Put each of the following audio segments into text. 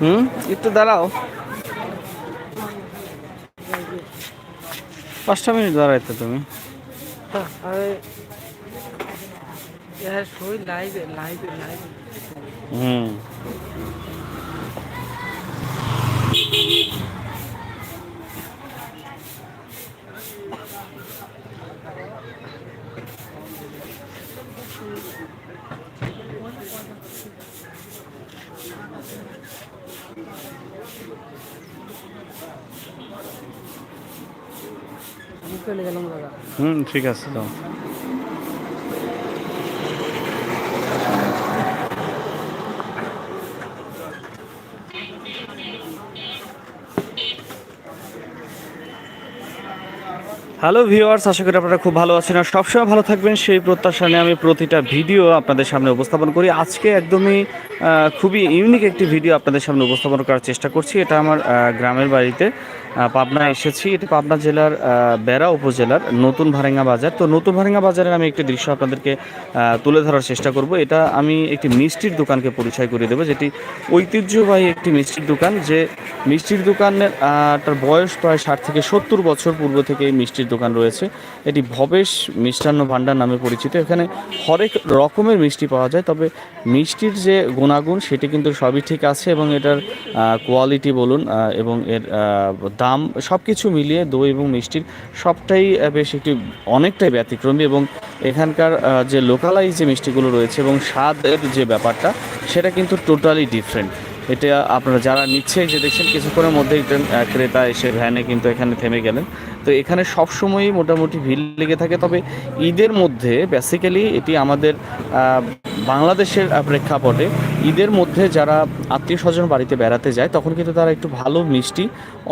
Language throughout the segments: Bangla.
হুম? একটু দাঁড়াও। পাঁচটা মিনিট দাঁড়াইতে তুমি। হুম। হুম ঠিক আছে তো হ্যালো ভিউয়ার্স, আশা করি আপনারা খুব ভালো আছেন আর সবসময় ভালো থাকবেন। সেই প্রত্যাশা নিয়ে আমি প্রতিটা ভিডিও আপনাদের সামনে উপস্থাপন করি। আজকে একদমই খুবই ইউনিক একটি ভিডিও আপনাদের সামনে উপস্থাপন করার চেষ্টা করছি। এটা আমার গ্রামের বাড়িতে পাবনা এসেছি। এটি পাবনা জেলার বেড়া উপজেলার নতুন ভারেঙ্গা বাজার। তো নতুন ভারেঙ্গা বাজারের আমি একটি দৃশ্য আপনাদেরকে তুলে ধরার চেষ্টা করব। এটা আমি একটি মিষ্টির দোকানকে পরিচয় করে দেবো, যেটি ঐতিহ্যবাহী একটি মিষ্টির দোকান। যে মিষ্টির দোকানের তার বয়স প্রায় ষাট থেকে সত্তর বছর পূর্ব থেকে এই মিষ্টির দোকান রয়েছে। এটি ভবেশ মিষ্টান্ন ভাণ্ডার নামে পরিচিত। এখানে হরেক রকমের মিষ্টি পাওয়া যায়, তবে মিষ্টির যে গুণাগুণ সেটি কিন্তু সবই ঠিক আছে এবং এটার কোয়ালিটি বলুন এবং এর দাম সব কিছু মিলিয়ে দই এবং মিষ্টির সবটাই বেশ একটি অনেকটাই ব্যতিক্রমী এবং এখানকার যে লোকালাইজ যে মিষ্টিগুলো রয়েছে এবং স্বাদের যে ব্যাপারটা, সেটা কিন্তু টোটালি ডিফারেন্ট এটা আপনারা যারা নিচ্ছে যে দেখছেন, কিছুক্ষণের মধ্যে ক্রেতা এসে ভ্যানে কিন্তু এখানে থেমে গেলেন। তো এখানে সবসময়ই মোটামুটি ভিড় লেগে থাকে। তবে ঈদের মধ্যে বেসিক্যালি এটি আমাদের বাংলাদেশের প্রেক্ষাপটে ঈদের মধ্যে যারা আত্মীয় স্বজন বাড়িতে বেড়াতে যায়, তখন কিন্তু তারা একটু ভালো মিষ্টি,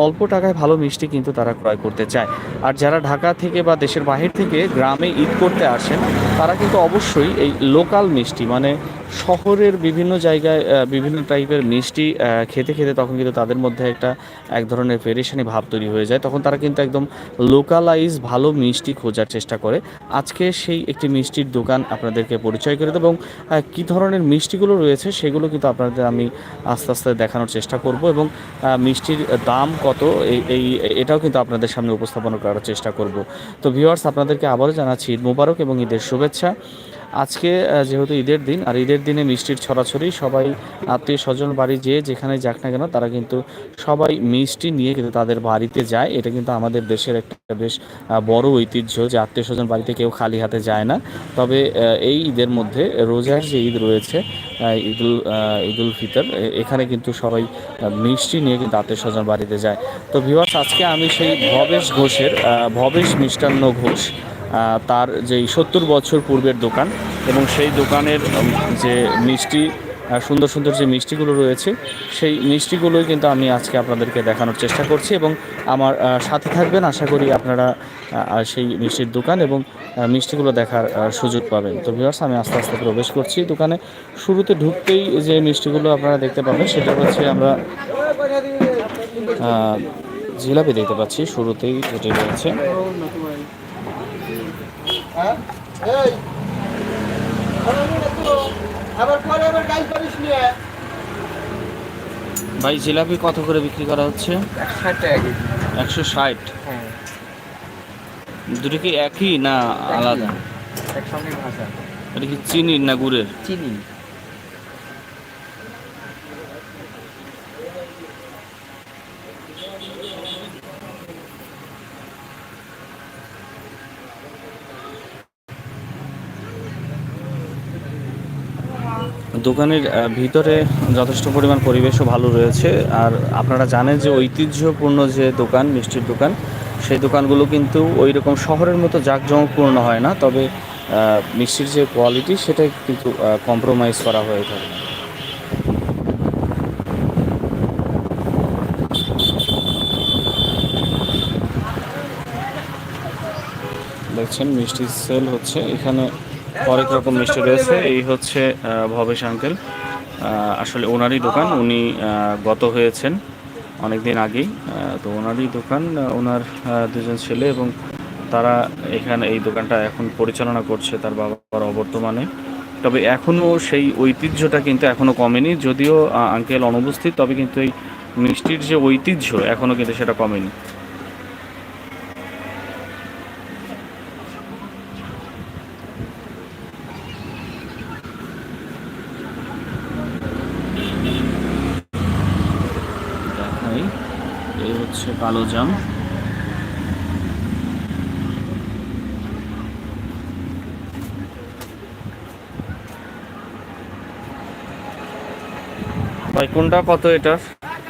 অল্প টাকায় ভালো মিষ্টি কিন্তু তারা ক্রয় করতে চায়। আর যারা ঢাকা থেকে বা দেশের বাহির থেকে গ্রামে ঈদ করতে আসেন, তারা কিন্তু অবশ্যই এই লোকাল মিষ্টি মানে শহরের বিভিন্ন জায়গায় বিভিন্ন টাইপের মিষ্টি খেতে খেতে তখন কিন্তু তাদের মধ্যে একটা, এক ধরনের পেরেশানি ভাব তৈরি হয়ে যায়। তখন তারা কিন্তু একদম লোকালাইজ ভালো মিষ্টি খোঁজার চেষ্টা করে। আজকে সেই একটি মিষ্টির দোকান আপনাদেরকে পরিচয় করে দেবো এবং কী ধরনের মিষ্টিগুলো রয়েছে সেগুলো কিন্তু আপনাদের আমি আস্তে আস্তে দেখানোর চেষ্টা করব এবং মিষ্টির দাম কত এই এই, এটাও কিন্তু আপনাদের সামনে উপস্থাপন করার চেষ্টা করব। তো ভিউয়ার্স আপনাদেরকে আবারও জানাচ্ছি ঈদ মুবারক এবং ঈদের শুভেচ্ছা। আজকে যেহেতু ঈদের দিন, আর ঈদের দিনে মিষ্টির ছড়াছড়ি, সবাই আত্মীয় স্বজন বাড়ি যেয়ে যেখানে যাক না কেন, তারা কিন্তু সবাই মিষ্টি নিয়ে কিন্তু তাদের বাড়িতে যায়। এটা কিন্তু আমাদের দেশের একটা বেশ বড় ঐতিহ্য যে আত্মীয় স্বজন বাড়িতে কেউ খালি হাতে যায় না। তবে এই ঈদের মধ্যে রোজার যে ঈদ রয়েছে ঈদুল ঈদুল ফিতর এখানে কিন্তু সবাই মিষ্টি নিয়ে কিন্তু আত্মীয় স্বজন বাড়িতে যায়। তো ভিওয়ার্স আজকে আমি সেই ভবেশ ঘোষের ভবেশ মিষ্টান্ন ঘোষ তার যেই সত্তর বছর পূর্বের দোকান এবং সেই দোকানের যে মিষ্টি সুন্দর সুন্দর যে মিষ্টিগুলো রয়েছে, সেই মিষ্টিগুলোই কিন্তু আমি আজকে আপনাদেরকে দেখানোর চেষ্টা করছি এবং আমার সাথে থাকবেন আশা করি আপনারা সেই মিষ্টির দোকান এবং মিষ্টিগুলো দেখার সুযোগ পাবেন। তো ভিউয়ার্স আমি আস্তে আস্তে প্রবেশ করছি। দোকানে শুরুতে ঢুকতেই যে মিষ্টিগুলো আপনারা দেখতে পাবেন, সেটা হচ্ছে আমরা জিলাপি দেখতে পাচ্ছি। শুরুতেই যেটি রয়েছে আবার পরে আবার গাইল করিস নিয়ে। ভাই জিলাপি কত করে বিক্রি করা হচ্ছে? একশো ষাট হ্যাঁ। দুটো কি একই না আলাদা? একসঙ্গে এটা কি চিনির না গুড়ের? চিনি। দোকানের ভিতরে যথেষ্ট পরিমাণ পরিবেশও ভালো রয়েছে। আর আপনারা জানেন যে ঐতিহ্যপূর্ণ যে দোকান, মিষ্টির দোকান, সেই দোকানগুলো কিন্তু ওই রকম শহরের মতো জাঁকজমকপূর্ণ হয় না। তবে মিষ্টির যে কোয়ালিটি সেটা কিন্তু কম্প্রোমাইজ করা হয়ে থাকে। দেখছেন, মিষ্টি সেল হচ্ছে। এখানে অনেক রকম মিষ্টি রয়েছে। এই হচ্ছে ভবেশ আঙ্কেল। আসলে ওনারই দোকান। উনি গত হয়েছেন অনেক দিন আগেই তো ওনারই দোকান। ওনার দুজন ছেলে এবং তারা এখানে এই দোকানটা এখন পরিচালনা করছে তার বাবার অবর্তমানে। তবে এখনও সেই ঐতিহ্যটা কিন্তু এখনও কমেনি। যদিও আঙ্কেল অনুপস্থিত, তবে কিন্তু এই মিষ্টির যে ঐতিহ্য এখনও কিন্তু সেটা কমেনি। দেখাই এই হচ্ছে কালো জাম। ভাই কোনটা কত এটা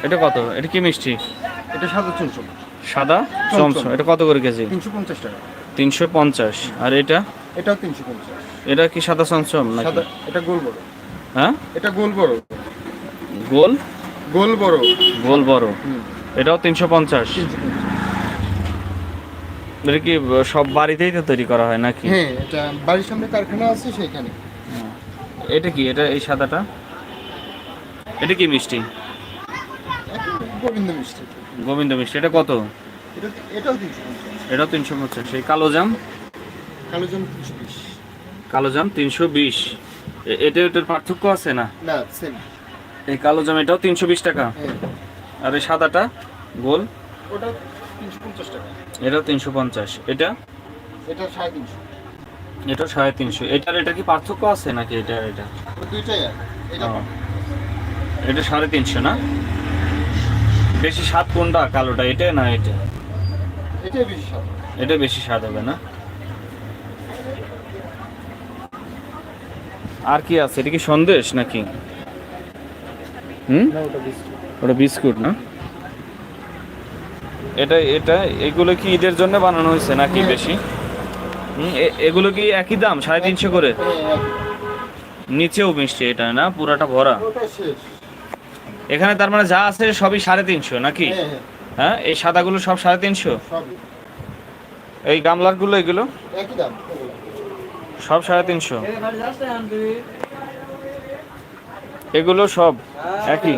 এটা কত? এটা কি মিষ্টি? এটা সাদা চমচম সাদা? চমচম। এটা কত করে কেজি? তিনশো পঞ্চাশ টাকা। তিনশো পঞ্চাশ। আর এটা? এটাও তিনশো পঞ্চাশ। এটা কি সাদা চমচম সাদা এটা গোল বড়। হ্যাঁ? এটা গোল বড়। গোল? গোল বড়। গোল বড়। এটাও তিনশো পঞ্চাশ। এটা কি সব বাড়িতেই তো তৈরি করা হয় নাকি? হ্যাঁ এটা বাড়ির সামনে কারখানা আছে সেখানে। এটা কি এটা এই সাদাটা? এটা কি মিষ্টি? গোবিন্দ মিষ্টি। গোবিন্দ মিষ্টি। এটা কত? এটাও তিনশো পঞ্চাশ। এটাও তিনশো পঞ্চাশ। এই কালো জাম? কালো জাম তিনশো বিশ। কালো জাম তিনশো বিশ। এটা এটার পার্থক্য আছে না? না সেম এই কালো জাম এটাও তিনশো বিশ টাকা। হ্যাঁ। আর এই সাদাটা গোল? ওটা তিনশো পঞ্চাশ টাকা। এটাও তিনশো পঞ্চাশ। এটা? এটা সাড়ে তিনশো। এটা সাড়ে তিনশো। এটার এটা কি পার্থক্য আছে নাকি এটা? এটা দুইটাই এটা সাড়ে তিনশো না? বেশি স্বাদ কোনটা কালোটা এটা না এটা? এটাই বেশি স্বাদ। এটা বেশি স্বাদ হবে না? আর কি আছে? এটা কি সন্দেশ নাকি? হুম? ওটা বিস্কুট। না? এটা এটা এগুলো কি ঈদের জন্য বানানো হয়েছে নাকি হ্যাঁ। বেশি? এ- এগুলো কি একই দাম সাড়ে তিনশো করে? নিচেও মিষ্টি এটা না? পুরাটা ভরা? এখানে তার মানে যা আছে সবই সাড়ে তিনশো নাকি? হ্যাঁ হ্যাঁ। হ্যাঁ এই সাদাগুলো সব সাড়ে তিনশো? এই গামলারগুলো এগুলো? একই দাম। ওগুলো। সব সাড়ে তিনশো? এগুলো সব? একই।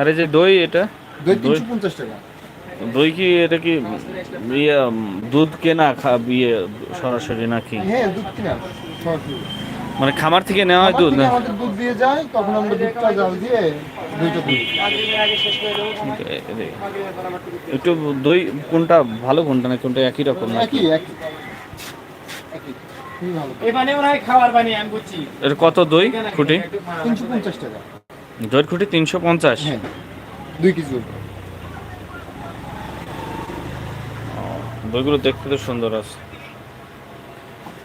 আরে যে দই এটা? দই দই? টাকা। কি এটা কি ইয়ে দুধ কেনা খা ইয়ে সরাসরি নাকি? হ্যাঁ দুধ কিনা সরাসরি। মানে খামার থেকে নেওয়া হয় দুধ? না আমাদের দুধ দিয়ে যায় তখন আমরা দুধটা জাল দিয়ে একটু দই কোনটা ভালো কোনটা না কোনটা একই রকম নাকি? একই একই। এখানে মনে হয় খাবার পানি আমি বুঝছি। এটা কত দই খুঁটি? তিনশো পঞ্চাশ টাকা। দই খুঁটি তিনশো পঞ্চাশ? হ্যাঁ দুই কেজি। বইগুলো দেখতে তো সুন্দর আছে।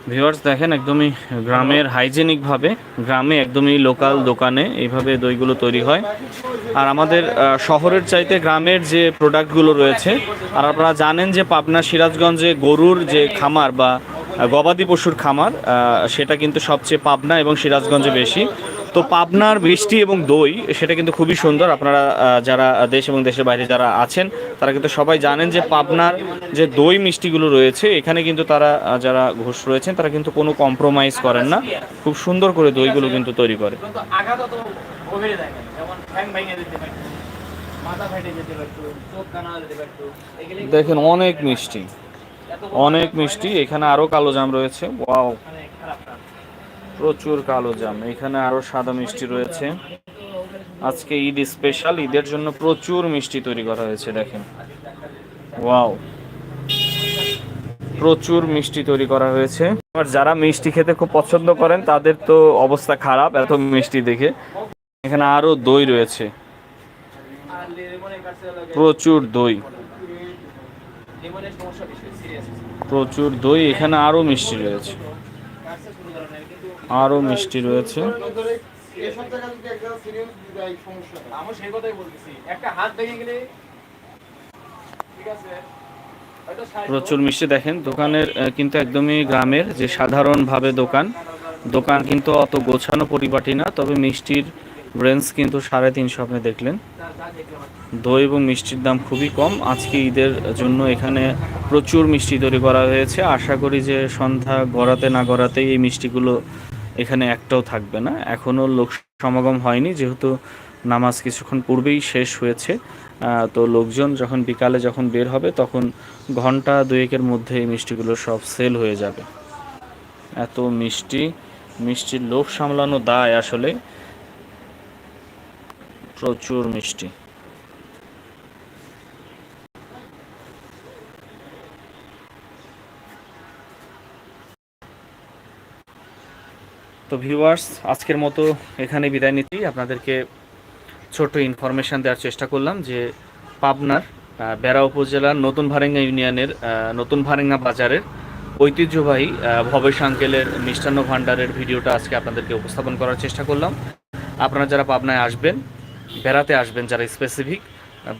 ভিউয়ার্স দেখেন একদমই গ্রামের হাইজেনিক ভাবে গ্রামে একদমই লোকাল দোকানে এইভাবে দইগুলো তৈরি হয়। আর আমাদের শহরের চাইতে গ্রামের যে প্রোডাক্টগুলো রয়েছে আর আপনারা জানেন যে পাবনা সিরাজগঞ্জে গরুর যে খামার বা গবাদি পশুর খামার সেটা কিন্তু সবচেয়ে পাবনা এবং সিরাজগঞ্জে বেশি। তো পাবনার মিষ্টি এবং দই, সেটা কিন্তু খুবই সুন্দর। আপনারা যারা দেশ এবং দেশের বাইরে যারা আছেন, তারা কিন্তু সবাই জানেন যে পাবনার যে দই মিষ্টিগুলো রয়েছে, এখানে কিন্তু তারা যারা ঘোষ রয়েছেন, তারা কিন্তু কোনো কম্প্রোমাইজ করেন না। খুব সুন্দর করে দইগুলো কিন্তু তৈরি করে। দেখেন, অনেক মিষ্টি। অনেক মিষ্টি, এখানে আরও কালো জাম রয়েছে। ওয়াও। প্রচুর কালো জাম। এখানে আরও সাদা মিষ্টি রয়েছে। আজকে ঈদ স্পেশাল ঈদের জন্য প্রচুর মিষ্টি তৈরি করা হয়েছে, দেখেন। ওয়াও। প্রচুর মিষ্টি তৈরি করা হয়েছে। আর যারা মিষ্টি খেতে খুব পছন্দ করেন, তাদের তো অবস্থা খারাপ, এত মিষ্টি দেখে। এখানে আরও দই রয়েছে। প্রচুর দই। প্রচুর দই এখানে আরও মিষ্টি রয়েছে কাছে শুরু ধরনের কিন্তু আরও মিষ্টি রয়েছে প্রচুর মিষ্টি দেখেন দোকানের কিন্তু একদমই গ্রামের যে সাধারণভাবে দোকান দোকান কিন্তু অত গোছানো পরিপাটি না তবে মিষ্টির রেঞ্জ কিন্তু সাড়ে তিনশো আপনি দেখলেন। দই এবং মিষ্টির দাম খুবই কম। আজকে ঈদের জন্য এখানে প্রচুর মিষ্টি তৈরি করা হয়েছে। আশা করি যে সন্ধ্যা গড়াতে না গড়াতেই এই মিষ্টিগুলো এখানে একটাও থাকবে না। এখনও লোক সমাগম হয়নি, যেহেতু নামাজ কিছুক্ষণ পূর্বেই শেষ হয়েছে। তো লোকজন যখন বিকালে যখন বের হবে, তখন ঘণ্টা দুয়েকের মধ্যে এই মিষ্টিগুলো সব সেল হয়ে যাবে। এত মিষ্টি, মিষ্টির লোভ সামলানো দায় আসলে। প্রচুর মিষ্টি। তো ভিউয়ার্স আজকের মতো এখানে বিদায় নিচ্ছি। আপনাদেরকে ছোট ইনফরমেশন দেওয়ার চেষ্টা করলাম যে পাবনার বেড়া উপজেলার নতুন ভারেঙ্গা ইউনিয়নের নতুন ভারেঙ্গা বাজারের ঐতিহ্যবাহী ভবেশ আঙ্কেলের মিষ্টান্ন ভাণ্ডারের ভিডিওটা আজকে আপনাদেরকে উপস্থাপন করার চেষ্টা করলাম। আপনারা যারা পাবনায় আসবেন বেড়াতে আসবেন যারা স্পেসিফিক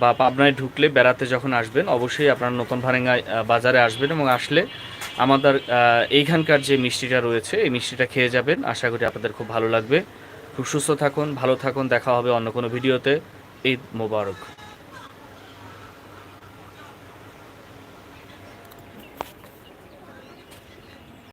বা পাবনায় ঢুকলে বেড়াতে যখন আসবেন, অবশ্যই আপনারা নতুন ভারেঙ্গা বাজারে আসবেন এবং আসলে আমাদের এইখানকার যে মিষ্টিটা রয়েছে, এই মিষ্টিটা খেয়ে যাবেন। আশা করি আপনাদের খুব ভালো লাগবে। খুব সুস্থ থাকুন, ভালো থাকুন। দেখা হবে অন্য কোনো ভিডিওতে। ঈদ মোবারক।